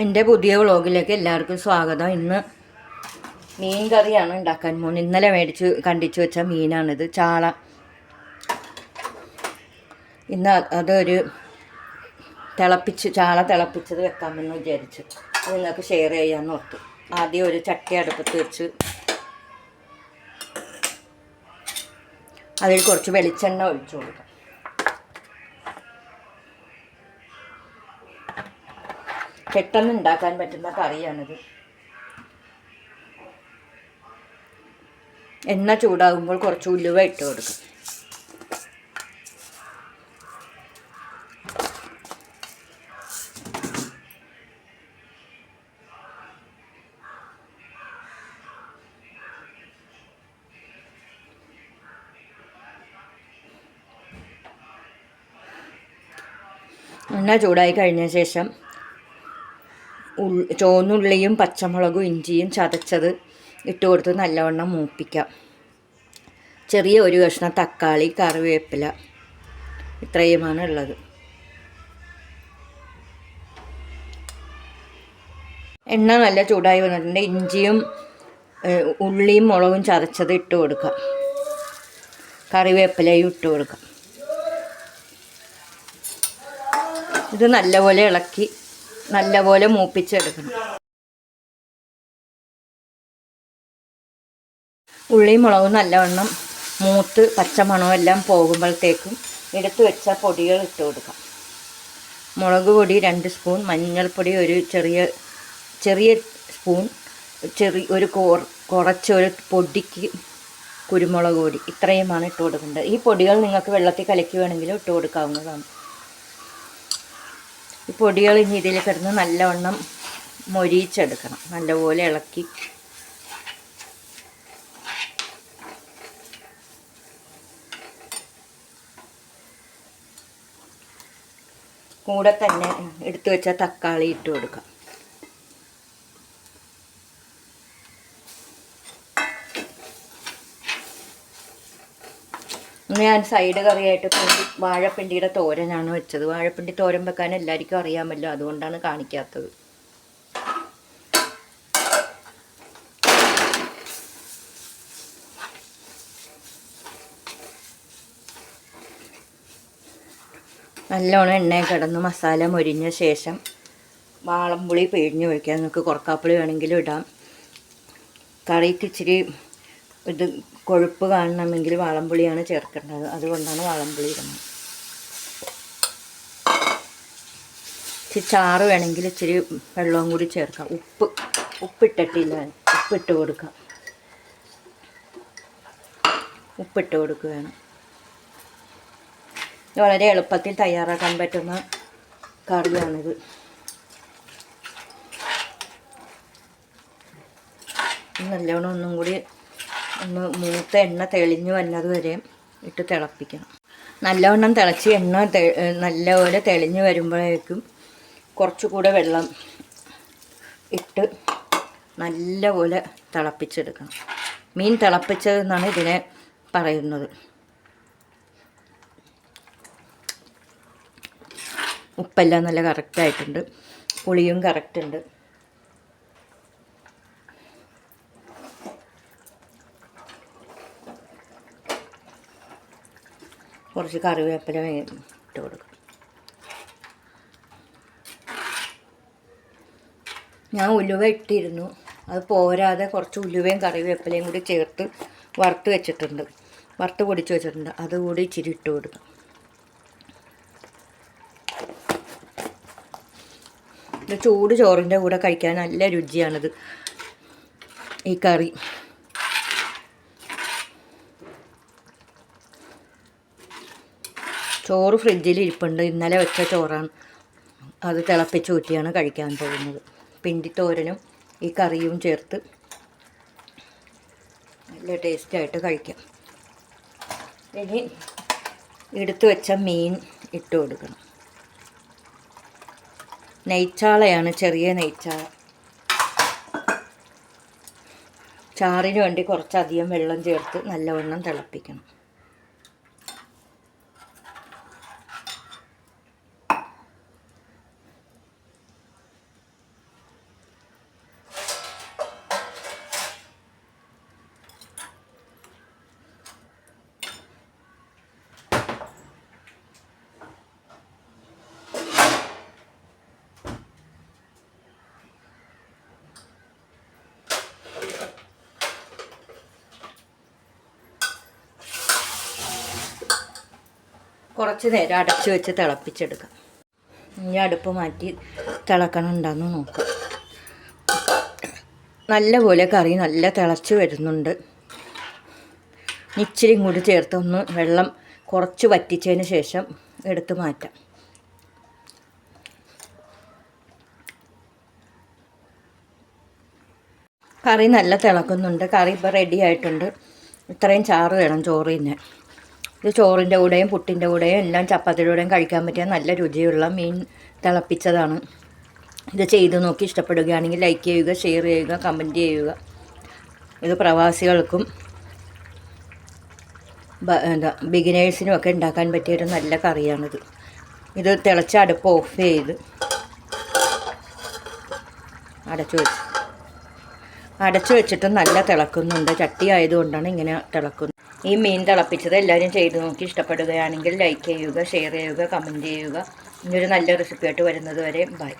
എന്റെ പുതിയ വ്ളോഗിലേക്ക് എല്ലാവർക്കും സ്വാഗതം. ഇന്ന് മീൻ കറിയാണ് ഉണ്ടാക്കാൻ പോകുന്നത്. ഇന്നലെ മേടിച്ച് കണ്ടിച്ചു വെച്ച മീനാണിത്. ചാള. ഇന്ന് അതൊരു തിളപ്പിച്ച് ചാള തിളപ്പിച്ചത് വെക്കാമെന്ന് വിചാരിച്ചു. നിങ്ങൾക്ക് ഷെയർ ചെയ്യാമെന്ന് ഓർത്തു. ആദ്യം ഒരു ചട്ടി അടുപ്പത്ത് വെച്ച് അതിൽ കുറച്ച് വെളിച്ചെണ്ണ ഒഴിച്ചു കൊടുക്കാം. പെട്ടെന്ന് ഉണ്ടാക്കാൻ പറ്റുന്ന കറിയാണിത്. എണ്ണ ചൂടാകുമ്പോൾ കുറച്ച് ഉലുവ ഇട്ട് കൊടുക്കും. എണ്ണ ചൂടായി കഴിഞ്ഞ ശേഷം ചുവന്നുള്ളിയും പച്ചമുളകും ഇഞ്ചിയും ചതച്ചത് ഇട്ട് കൊടുത്ത് നല്ലവണ്ണം മൂപ്പിക്കാം. ചെറിയ ഒരു കഷ്ണം തക്കാളി കറിവേപ്പില ഇത്രയുമാണ് ഉള്ളത്. എണ്ണ നല്ല ചൂടായി വന്നിട്ടുണ്ട്. ഇഞ്ചിയും ഉള്ളിയും മുളകും ചതച്ചത് ഇട്ട് കൊടുക്കാം. കറിവേപ്പിലയും ഇട്ട് കൊടുക്കാം. ഇത് നല്ലപോലെ ഇളക്കി നല്ലപോലെ മൂപ്പിച്ചെടുക്കണം. ഉള്ളിയും മുളകും നല്ലവണ്ണം മൂത്ത് പച്ചമണവും എല്ലാം പോകുമ്പോഴത്തേക്കും എടുത്തു വെച്ച പൊടികൾ ഇട്ട് കൊടുക്കാം. മുളക് പൊടി രണ്ട് സ്പൂൺ മഞ്ഞൾപ്പൊടി ഒരു ചെറിയ ചെറിയ സ്പൂൺ ചെറിയ ഒരു കോർ കുറച്ചൊരു പൊടിക്ക് കുരുമുളക് പൊടി. ഇത്രയുമാണ് ഇട്ട് കൊടുക്കേണ്ടത്. ഈ പൊടികൾ നിങ്ങൾക്ക് വെള്ളത്തിൽ കലക്കി വേണമെങ്കിലും ഇട്ട് കൊടുക്കാവുന്നതാണ്. ഈ പൊടികൾ ഇനി ഇതിൽ കിടന്ന് നല്ലവണ്ണം മൊരിയിച്ചെടുക്കണം. നല്ലപോലെ ഇളക്കി. കൂടെ തന്നെ എടുത്തു വെച്ച തക്കാളി ഇട്ട് കൊടുക്കാം. ഞാൻ സൈഡ് കറിയായിട്ട് പിണ്ടി വാഴപ്പിണ്ടിയുടെ തോരനാണ് വെച്ചത്. വാഴപ്പിണ്ടി തോരൻ വെക്കാൻ എല്ലാവർക്കും അറിയാമല്ലോ അതുകൊണ്ടാണ് കാണിക്കാത്തത്. നല്ലോണം എണ്ണയിൽ കിടന്ന് മസാല മൊരിഞ്ഞ ശേഷം വാളംപുളി പിഴിഞ്ഞ് ഒഴിക്കാം. നിങ്ങൾക്ക് കുറക്കാപ്പുളി വേണമെങ്കിലും ഇടാം. കറിക്ക് ഇച്ചിരി ഇത് കൊഴുപ്പ് കാണണമെങ്കിൽ വാളംപുളിയാണ് ചേർക്കേണ്ടത്. അതുകൊണ്ടാണ് വാളംപുളി ഇടുന്നത്. ഇച്ചിരി ചാറ് വേണമെങ്കിൽ ഇച്ചിരി വെള്ളവും കൂടി ചേർക്കാം. ഉപ്പ് ഉപ്പിട്ടിട്ടില്ല. ഉപ്പിട്ട് കൊടുക്കാം. ഉപ്പിട്ട് കൊടുക്കുകയാണ്. ഇത് വളരെ എളുപ്പത്തിൽ തയ്യാറാക്കാൻ പറ്റുന്ന കറിയാണിത്. നല്ലവണ്ണം ഒന്നും കൂടി ഒന്ന് മൂത്ത എണ്ണ തെളിഞ്ഞു വന്നത് വരെ ഇട്ട് തിളപ്പിക്കണം. നല്ലവണ്ണം തിളച്ച് എണ്ണ നല്ലപോലെ തെളിഞ്ഞു വരുമ്പോഴേക്കും കുറച്ചുകൂടെ വെള്ളം ഇട്ട് നല്ലപോലെ തിളപ്പിച്ചെടുക്കണം. മീൻ തിളപ്പിച്ചതെന്നാണ് ഇതിനെ പറയുന്നത്. ഉപ്പെല്ലാം നല്ല കറക്റ്റായിട്ടുണ്ട് പുളിയും കറക്റ്റ് കുറച്ച് കറിവേപ്പില ഇട്ട് കൊടുക്കും ഞാൻ ഉലുവ ഇട്ടിരുന്നു. അത് പോരാതെ കുറച്ച് ഉലുവയും കറിവേപ്പിലയും കൂടി ചേർത്ത് വറുത്ത് വെച്ചിട്ടുണ്ട്. വറുത്ത് പൊടിച്ച് വെച്ചിട്ടുണ്ട്. അതുകൂടി ഇച്ചിരി ഇട്ട് കൊടുക്കും. ഇത് ചൂട് ചോറിന്റെ കൂടെ കഴിക്കാൻ നല്ല രുചിയാണിത്. ഈ കറി. ചോറ് ഫ്രിഡ്ജിൽ ഇരിപ്പുണ്ട്. ഇന്നലെ വെച്ച ചോറാണ്. അത് തിളപ്പിച്ച് ഊറ്റിയാണ് കഴിക്കാൻ പോകുന്നത്. പിണ്ടി തോരനും ഈ കറിയും ചേർത്ത് നല്ല ടേസ്റ്റായിട്ട് കഴിക്കാം. ഇനി എടുത്തു വെച്ച മീൻ ഇട്ട് കൊടുക്കണം. നെയ്ച്ചാളയാണ് ചെറിയ നെയ്ച്ചാള. ചാറിന് വേണ്ടി കുറച്ചധികം വെള്ളം ചേർത്ത് നല്ലവണ്ണം തിളപ്പിക്കണം. കുറച്ച് നേരം അടച്ചു വെച്ച് തിളപ്പിച്ചെടുക്കാം. ഇനി അടുപ്പ് മാറ്റി തിളക്കണുണ്ടെന്ന് നോക്കാം. നല്ലപോലെ കറി നല്ല തിളച്ച് വരുന്നുണ്ട്. ഇച്ചിരിയും കൂടി ചേർത്ത് ഒന്ന് വെള്ളം കുറച്ച് വറ്റിച്ചതിന് ശേഷം എടുത്ത് മാറ്റാം. കറി നല്ല തിളക്കുന്നുണ്ട്. കറി ഇപ്പോൾ റെഡി ആയിട്ടുണ്ട്. ഇത്രയും ചാറ് വേണം ചോറിന് ഇത് ചോറിന്റെ കൂടെയും പുട്ടിന്റെ കൂടെയും എല്ലാം ചപ്പാത്തിയുടെ കൂടെയും കഴിക്കാൻ പറ്റിയ നല്ല രുചിയുള്ള മീൻ തിളപ്പിച്ചതാണ്. ഇത് ചെയ്ത് നോക്കി ഇഷ്ടപ്പെടുകയാണെങ്കിൽ ലൈക്ക് ചെയ്യുക ഷെയർ ചെയ്യുക കമന്റ് ചെയ്യുക. ഇത് പ്രവാസികൾക്കും എന്താ ബിഗിനേഴ്സിനും ഒക്കെ ഉണ്ടാക്കാൻ പറ്റിയ ഒരു നല്ല കറിയാണിത്. ഇത് തിളച്ച അടുപ്പ് ഓഫ് ചെയ്ത് അടച്ചു വെച്ച്. അടച്ചു വെച്ചിട്ട് നല്ല തിളക്കുന്നുണ്ട്. ചട്ടി ആയതുകൊണ്ടാണ് ഇങ്ങനെ തിളക്കുന്നത്. ഈ മീൻ തിളപ്പിച്ചത് എല്ലാവരും ചെയ്ത് നോക്കി ഇഷ്ടപ്പെടുകയാണെങ്കിൽ ലൈക്ക് ചെയ്യുക ഷെയർ ചെയ്യുക കമന്റ് ചെയ്യുക. ഇനിയൊരു നല്ല റെസിപ്പിയായിട്ട് വരുന്നത് വരെ ബൈ